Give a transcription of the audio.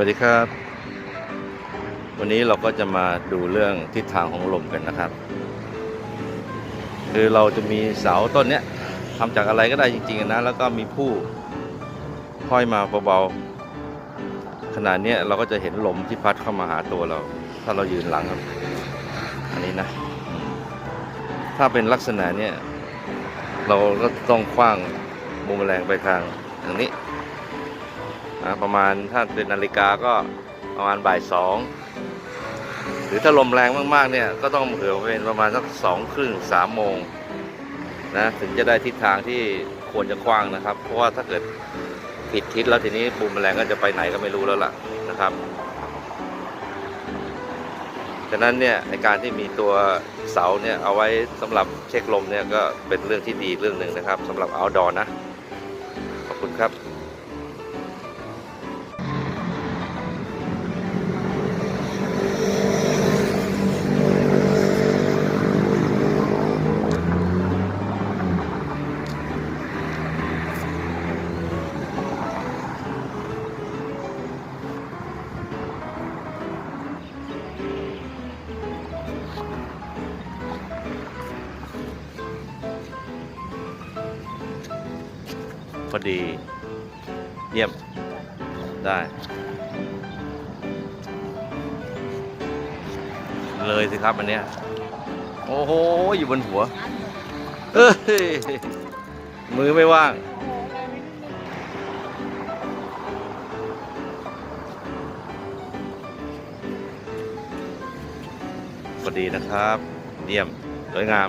วัสดีครับ วันนี้เราก็จะมาดูเรื่องทิศทางของลมกันนะครับ คือเราจะมีเสาต้นเนี้ยทำจากอะไรก็ได้จริงๆนะ แล้วก็มีผู้ห้อยมาเบาๆขนาดเนี้ยเราก็จะเห็นลมที่พัดเข้ามาหาตัวเรา ถ้าเรายืนหลังครับ อันนี้นะ ถ้าเป็นลักษณะเนี้ยเราก็ต้องคว้างบูมแมลงไปทางอย่างนี้ นะประมาณถ้าเป็นนาฬิกาก็ประมาณบ่ายสองหรือถ้าลมแรงมากๆเนี่ยก็ต้องเผื่อเป็นประมาณสักสองครึ่งสามโมงนะถึงจะได้ทิศทางที่ควรจะกว้างนะครับ เพราะว่าถ้าเกิดผิดทิศแล้วทีนี้บูมแมลงก็จะไปไหนก็ไม่รู้แล้วล่ะนะครับฉะนั้นเนี่ยในการที่มีตัวเสาเนี่ยเอาไว้สำหรับเช็คลมเนี่ยก็เป็นเรื่องที่ดีเรื่องหนึ่งนะครับสำหรับ outdoor นะขอบคุณครับ พอดี เยี่ยม ได้ เลยสิครับอันเนี้ย โอ้โห อยู่บนหัว เอ้ย มือไม่ว่าง พอดีนะครับ เยี่ยม สวยงาม